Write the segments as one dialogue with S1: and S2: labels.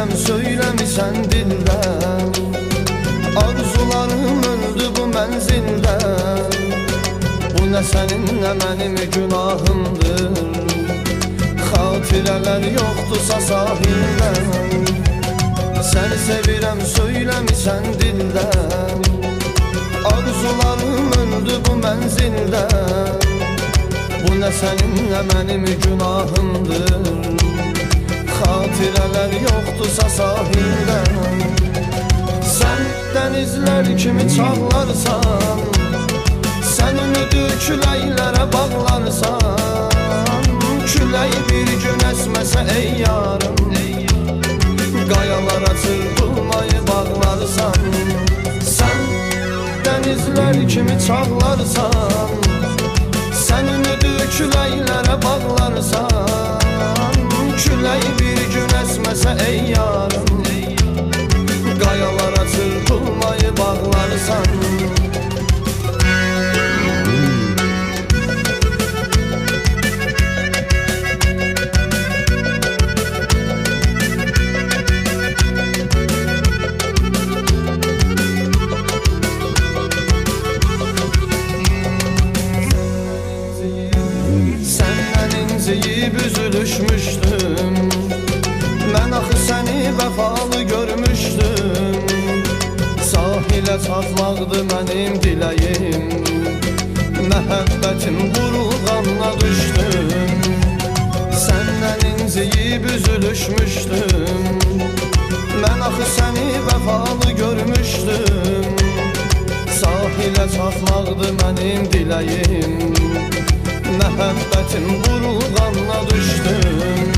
S1: sevirəm söyləmisən dildən Arzularım öldü bu mənzildə Bu nə sənin nə mənim günahımdır? Xatirələr yoxdursa sahildə Səni sevirəm söyləmisən dildən Arzularım öldü bu mənzildə Bu nə sənin nə mənim günahımdır Xatirələr yoxdursa sahildə Sən dənizlər kimi çağlarsan Sən ümidi küləklərə bağlarsan Külək bir gün əsməsə ey yarım. Qayalara çırpılmayı bağlarsan Sən dənizlər kimi çağlarsan Sən ümidi küləklərə ey yarım Qayalara çırpılmayı bağlarsan. Səndən inciyib üzülüşmüşdüm çatmaqdı mənim diləyim. Məhəbbətim burulğanla düşdüm. Səndən inciyib üzülüşmüşdüm. Mən axı səni vəfalı görmüşdüm. Sahilə çatmaqdı mənim diləyim. Məhəbbətim burulğanla düşdüm.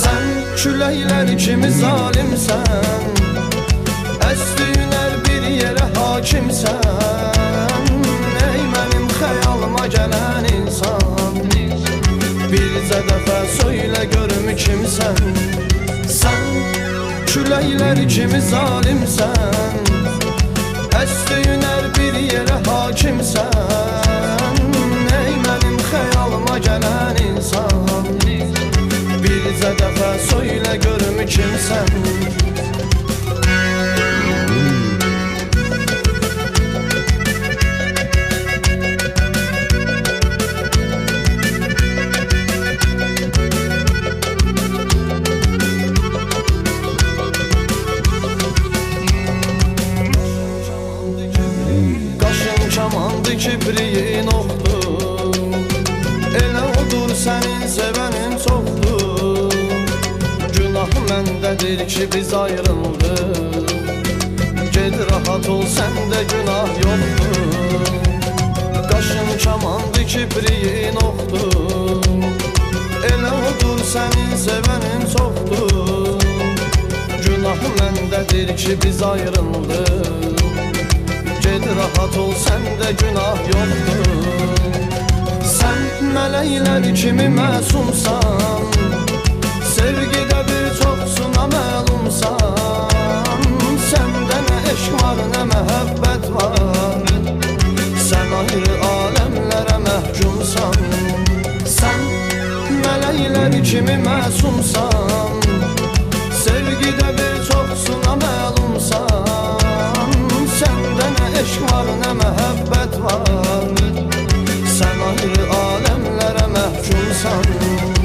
S1: Sən küləklər kimi zalimsən. Əsdiyinər bir yerə hakimsən Ey mənim xəyalıma gələn insan. Bircə dəfə söylə görüm kimsən Sən küləklər kimi zalimsən Əsdiyinər bir yerə hakimsən Qaşın kamandı kibriyin oxdur Elə odur sənin sevənin çoxdur Günah məndədir ki biz ayrıldıq Ged rahat ol səndə günah yoxdur Qaşın kamandı kibriyin oxdur Elə odur sənin sevənin çoxdur Günah məndədir ki biz ayrıldıq Ged rahat ol səndə günah yoxdur Sən mələklər kimi məsumsan Sevgidə bir çoxsuna məlumsan Səndə nə eşq var, nə məhəbbət var. Sən ayrı aləmlərə məhkumsan Sən mələklər kimi məsumsan Sevgidə bir çoxsuna məlumsan sorrow